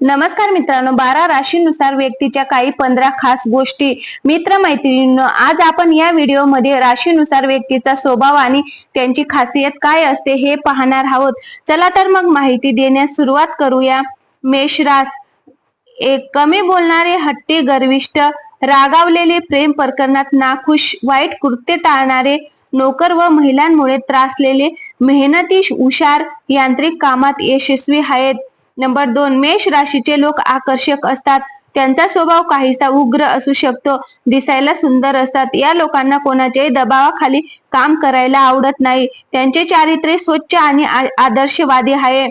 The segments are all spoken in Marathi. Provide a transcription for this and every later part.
नमस्कार मित्रांनो बारा राशीनुसार व्यक्तीच्या काही पंधरा खास गोष्टी मित्र मैत्रिणींनो आज आपण या व्हिडिओमध्ये राशीनुसार व्यक्तीचा स्वभाव आणि त्यांची खासियत काय असते हे पाहणार आहोत. चला तर मग माहिती देण्यास सुरुवात करूया. मेषरास एक कमी बोलणारे हट्टी गर्विष्ट रागावलेले प्रेम प्रकरणात नाखुश वाईट कृत्य टाळणारे नोकर व महिलांमुळे त्रासलेले मेहनती हुशार यांत्रिक कामात यशस्वी आहेत. नंबर दोन मेष राशीचे लोक आकर्षक असतात. त्यांचा स्वभाव काहीसा उग्र असू शकतो दिसायला सुंदर असतात. या लोकांना कोणाच्याही दबावाखाली काम करायला आवडत नाही. त्यांचे चारित्र्य स्वच्छ आणि आदर्शवादी आहे.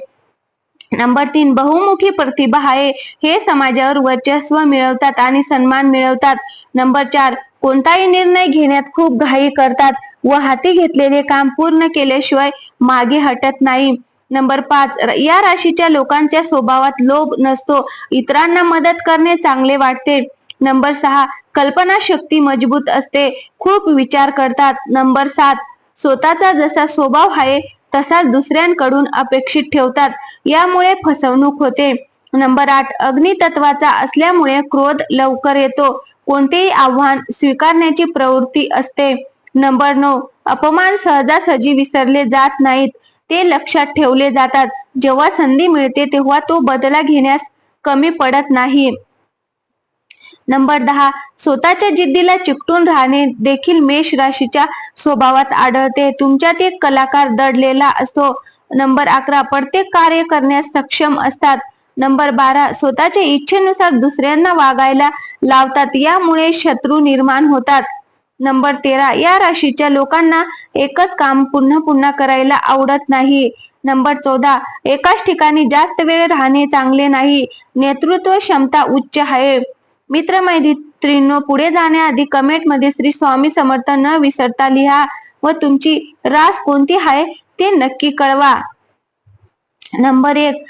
नंबर तीन बहुमुखी प्रतिभा आहे. हे समाजावर वर्चस्व मिळवतात आणि सन्मान मिळवतात. नंबर चार कोणताही निर्णय घेण्यात खूप घाई करतात. व हाती घेतलेले काम पूर्ण केल्याशिवाय मागे हटत नाही. नंबर पाच या राशीच्या लोकांच्या स्वभावात लोभ नसतो. इतरांना मदत करणे चांगले वाटते. नंबर सहा कल्पना शक्ती मजबूत असते. खूप विचार करतात. नंबर सात स्वतःचा जसा स्वभाव आहे तसाच दुसऱ्यांकडून अपेक्षित ठेवतात. यामुळे फसवणूक होते. नंबर आठ अग्नितत्वाचा असल्यामुळे क्रोध लवकर येतो. कोणतेही आव्हान स्वीकारण्याची प्रवृत्ती असते. नंबर नऊ अपमान सहजासहजी विसरले जात नाहीत. ते लक्षात ठेवले जातात. जेव्हा संधी मिळते तेव्हा तो बदला घेण्यास कमी पडत नाही. नंबर दहा. स्वतःच्या जिद्दीला चिकटून राहणे देखील मेष राशीच्या स्वभावात आढळते. तुमच्यात एक कलाकार दडलेला असतो. नंबर अकरा. प्रत्येक कार्य करण्यास सक्षम असतात. नंबर बारा. स्वतःच्या इच्छेनुसार दुसऱ्यांना वागायला लावतात. यामुळे शत्रू निर्माण होतात. नंबर तेरा. या राशीच्या लोकांना एकच काम पुन्हा पुन्हा करायला आवडत नाही. नंबर चौदा. एकाच ठिकाणी जास्त वेळ राहणे चांगले नाही. नेतृत्व क्षमता उच्च आहे. मित्र मैत्रिणींनो पुढे जाण्याआधी कमेंटमध्ये श्री स्वामी समर्थ न विसरता लिहा व तुमची रास कोणती आहे ते नक्की कळवा. नंबर एक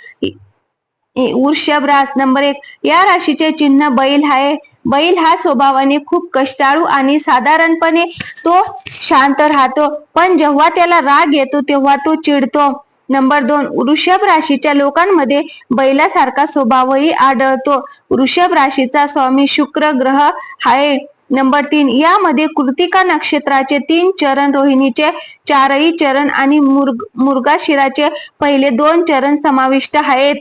वृषभ रास. नंबर एक या राशीचे चिन्ह बैल आहे. बैल हा स्वभावाने खूप कष्टाळू आणि साधारणपणे तो शांत राहतो. पण जेव्हा त्याला राग येतो तेव्हा तो चिडतो. नंबर दोन वृषभ राशीच्या लोकांमध्ये बैलासारखा स्वभावही आढळतो. वृषभ राशीचा स्वामी शुक्र ग्रह आहे. नंबर तीन यामध्ये कृतिका नक्षत्राचे तीन चरण रोहिणीचे चारही चरण आणि मुर्ग मुर्गाशिराचे पहिले दोन चरण समाविष्ट आहेत.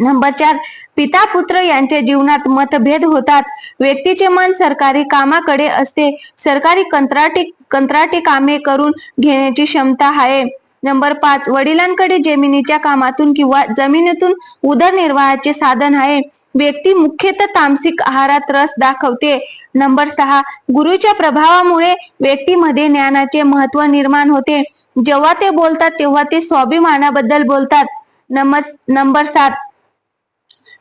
नंबर चार पिता पुत्र यांच्या जीवनात मतभेद होतात. व्यक्तीचे मन सरकारी कामाकडे असते. सरकारी कंत्राटी कंत्राटी कामे करून घेण्याची क्षमता आहे. नंबर पाच वडिलांकडे जमिनीच्या कामातून किंवा जमिनीतून उदरनिर्वाहाचे साधन आहे. व्यक्ती मुख्यतः तामसिक आहारात रस दाखवते. नंबर सहा गुरुच्या प्रभावामुळे व्यक्तीमध्ये ज्ञानाचे महत्त्व निर्माण होते. जेव्हा ते बोलतात तेव्हा ते स्वाभिमानाबद्दल बोलतात. नंबर नंबर सात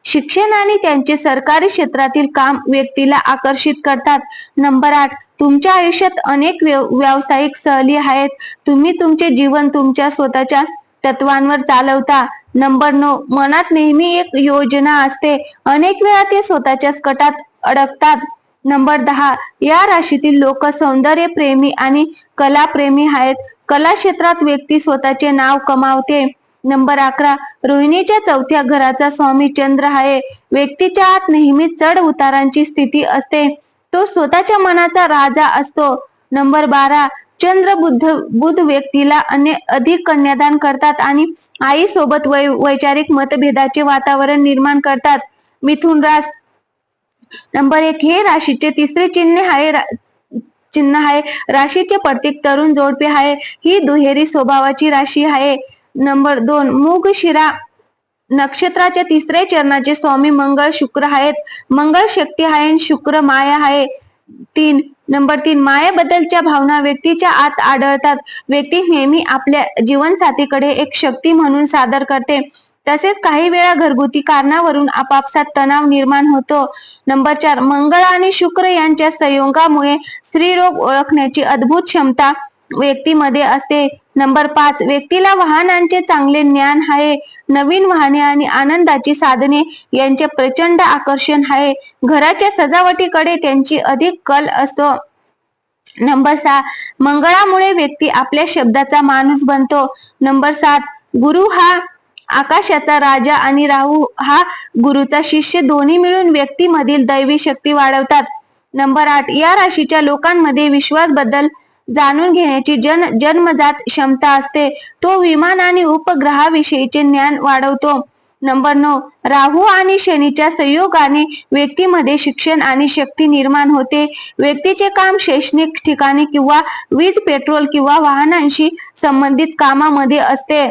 शिक्षण आणि त्यांचे सरकारी क्षेत्रातील काम व्यक्तीला आकर्षित करतात. नंबर आठ तुमच्या आयुष्यात अनेक व्यव- व्यावसायिक सहली आहेत. तुम्ही तुमचे जीवन तुमच्या स्वतःच्या तत्वांवर चालवता. नंबर नऊ मनात नेहमी एक योजना असते. अनेक वेळा ते स्वतःच्याच कटात अडकतात. नंबर दहा या राशीतील लोक सौंदर्य प्रेमी आणि कलाप्रेमी आहेत. कला क्षेत्रात व्यक्ती स्वतःचे नाव कमावते. नंबर अकरा रोहिणीच्या चौथ्या घराचा स्वामी चंद्र आहे. व्यक्तीच्या आत नेहमी चढ उतारांची स्थिती असते. तो स्वतःच्या मनाचा राजा असतो. नंबर बारा चंद्र बुद्ध बुद्ध व्यक्तीला अन्य अधिक कन्यादान करतात आणि आई सोबत वै वैचारिक मतभेदाचे वातावरण निर्माण करतात. मिथुन रास नंबर एक हे राशीचे तिसरे चिन्ह आहे चिन्ह आहे. राशीचे प्रत्येक तरुण जोडपे आहे. ही दुहेरी स्वभावाची राशी आहे. नंबर दोन मूग शिरा नक्षत्राच्या तिसऱ्या चरणाचे स्वामी मंगळ शुक्र आहेत. मंगळ शक्ती आहे शुक्र माया आहे. तीन नंबर तीन मायाबद्दलच्या भावना व्यक्तीच्या आत आढळतात. व्यक्ती नेहमी आपल्या जीवनसाथीकडे एक शक्ती म्हणून सादर करते. तसेच काही वेळा घरगुती कारणावरून आपापसात तणाव निर्माण होतो. नंबर चार मंगळ आणि शुक्र यांच्या संयोगामुळे स्त्रीरोग ओळखण्याची अद्भुत क्षमता व्यक्तीमध्ये असते. नंबर पाच व्यक्तीला वाहनांचे चांगले ज्ञान आहे. नवीन वाहने आणि आनंदाची साधने यांचे प्रचंड आकर्षण आहे. घराच्या सजावटीकडे त्यांची अधिक कल असतो. नंबर सहा मंगळामुळे व्यक्ती आपल्या शब्दाचा माणूस बनतो. नंबर सात गुरु हा आकाशाचा राजा आणि राहू हा गुरुचा शिष्य. दोन्ही मिळून व्यक्तीमधील दैवी शक्ती वाढवतात. नंबर आठ या राशीच्या लोकांमध्ये विश्वासबद्दल जाणून घेण्याची जन जन्मजात क्षमता असते. तो विमान आणि उपग्रहाविषयीचे ज्ञान वाढवतो. नंबर नऊ राहू आणि शनीच्या संयोगाने व्यक्तीमध्ये शिक्षण आणि शक्ती निर्माण होते. व्यक्तीचे काम शैक्षणिक ठिकाणी किंवा वीज पेट्रोल किंवा वाहनांशी संबंधित कामामध्ये असते.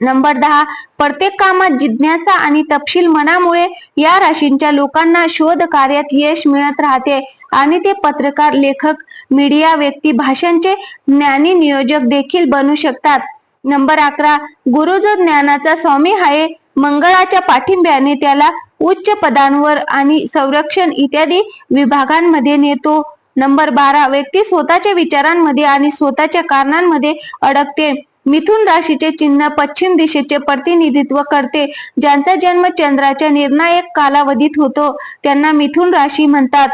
नंबर दहा प्रत्येक कामात जिज्ञासा आणि तपशील मनामुळे या राशींच्या लोकांना शोध कार्यात यश मिळत राहते आणि ते पत्रकार लेखक मीडिया व्यक्ती भाषांचे ज्ञानी नियोजक देखील बनू शकतात. नंबर अकरा गुरु जो ज्ञानाचा स्वामी आहे मंगळाच्या पाठिंब्याने त्याला उच्च पदांवर आणि संरक्षण इत्यादी विभागांमध्ये नेतो. नंबर बारा व्यक्ती स्वतःच्या विचारांमध्ये आणि स्वतःच्या कारणांमध्ये अडकते. मिथुन राशीचे चिन्ह पश्चिम दिशेचे प्रतिनिधित्व करते. ज्यांचा जन्म चंद्राच्या निर्णायक कालावधीत होतो त्यांना मिथुन राशी म्हणतात.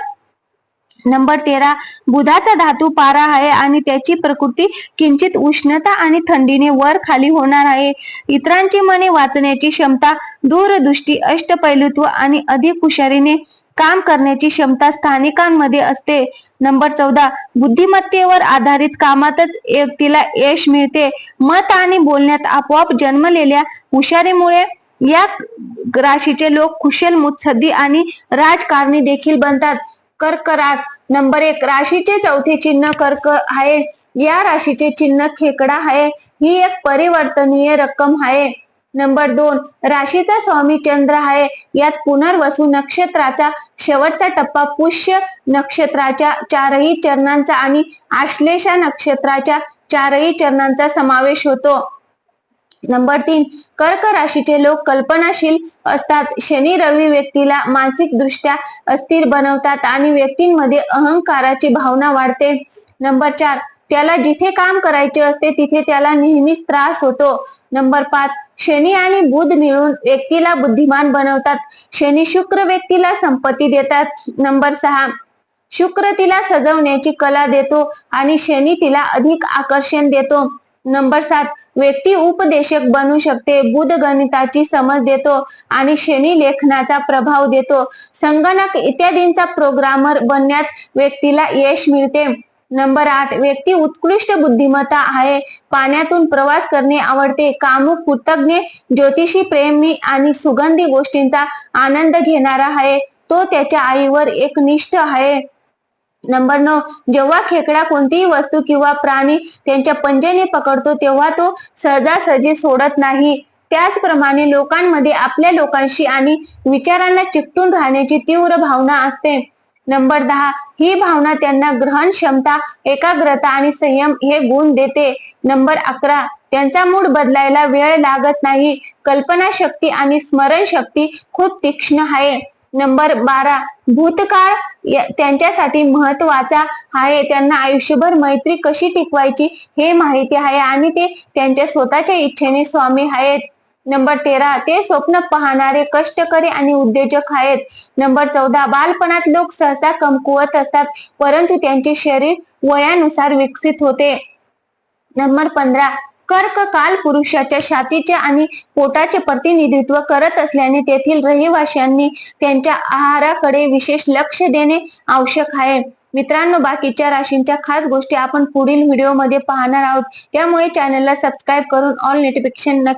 नंबर तेरा बुधाचा धातू पारा आहे आणि त्याची प्रकृती किंचित उष्णता आणि थंडीने वर खाली होणार आहे. इतरांची मने वाचण्याची क्षमता दूरदृष्टी अष्टपैलुत्व आणि अधिक हुशारीने काम करण्याची क्षमता स्थानिकांमध्ये असते. नंबर चौदा बुद्धिमत्तेवर आधारित कामातच व्यक्तीला यश मिळते. मत आणि बोलण्यात आपोआप जन्मलेल्या हुशारीमुळे या राशीचे लोक कुशल मुत्सद्दी आणि राजकारणी देखील बनतात. कर्क रास नंबर एक राशीचे चौथे चिन्ह कर्क आहे. या राशीचे चिन्ह खेकडा आहे. ही एक परिवर्तनीय रक्कम आहे. नंबर दोन राशीचा स्वामी चंद्र आहे. यात पुनर्वसू नक्षत्राचा शेवटचा टप्पा पुष्य नक्षत्राच्या चारही चरणांचा आणि आश्लेषा नक्षत्राच्या चारही चरणांचा समावेश होतो. नंबर तीन कर्क राशीचे लोक कल्पनाशील असतात. शनी रवी व्यक्तीला मानसिक दृष्ट्या अस्थिर बनवतात आणि व्यक्तींमध्ये अहंकाराची भावना वाढते. नंबर चार त्याला जिथे काम करायचे असते तिथे त्याला नेहमीच त्रास होतो. नंबर पाच शनी आणि बुध मिळून व्यक्तीला बुद्धिमान बनवतात. शनी शुक्र व्यक्तीला संपत्ती देतात. नंबर सहा शुक्र तिला सजवण्याची कला देतो आणि शनी तिला अधिक आकर्षण देतो. नंबर सात व्यक्ती उपदेशक बनू शकते. बुध गणिताची समज देतो आणि शनी लेखनाचा प्रभाव देतो. संगणक इत्यादींचा प्रोग्रामर बनण्यात व्यक्तीला यश मिळते. नंबर आठ व्यक्ती उत्कृष्ट बुद्धिमत्ता आहे. पाण्यातून प्रवास करणे आवडते. कामुक कृतज्ञ ज्योतिषी प्रेमी आणि सुगंधी गोष्टींचा आनंद घेणारा आहे. तो त्याच्या आईवर एक निष्ठ आहे. नंबर नऊ जेव्हा खेकडा कोणतीही वस्तू किंवा प्राणी त्यांच्या पंजेने पकडतो तेव्हा तो सहजासहजी सोडत नाही. त्याचप्रमाणे लोकांमध्ये आपल्या लोकांशी आणि विचारांना चिकटून राहण्याची तीव्र भावना असते. नंबर दहा ही भावना त्यांना ग्रहण क्षमता एकाग्रता आणि संयम हे गुण देते. नंबर अकरा त्यांचा मूड बदलायला वेळ लागत नाही. कल्पना शक्ती आणि स्मरण शक्ती खूप तीक्ष्ण आहे. नंबर बारा भूतकाळ त्यांच्यासाठी महत्त्वाचा आहे. त्यांना आयुष्यभर मैत्री कशी टिकवायची हे माहिती आहे आणि ते त्यांच्या स्वतःच्या इच्छेने स्वामी आहेत. नंबर तेरा ते स्वप्न पाहणारे कष्टकरी आणि उद्योजक आहेत. नंबर चौदा बालपणात लोक सहसा कमकुवत असतात परंतु त्यांचे शरीर वयानुसार विकसित होते. नंबर पंधरा कर्क काल पुरुषाच्या छातीचे आणि पोटाचे प्रतिनिधित्व करत असल्याने तेथील रहिवाशांनी त्यांच्या आहाराकडे विशेष लक्ष देणे आवश्यक आहे. मित्रांनो बाकीच्या राशींच्या खास गोष्टी आपण पुढील व्हिडिओमध्ये पाहणार आहोत. त्यामुळे चॅनलला सबस्क्राईब करून ऑल नोटिफिकेशन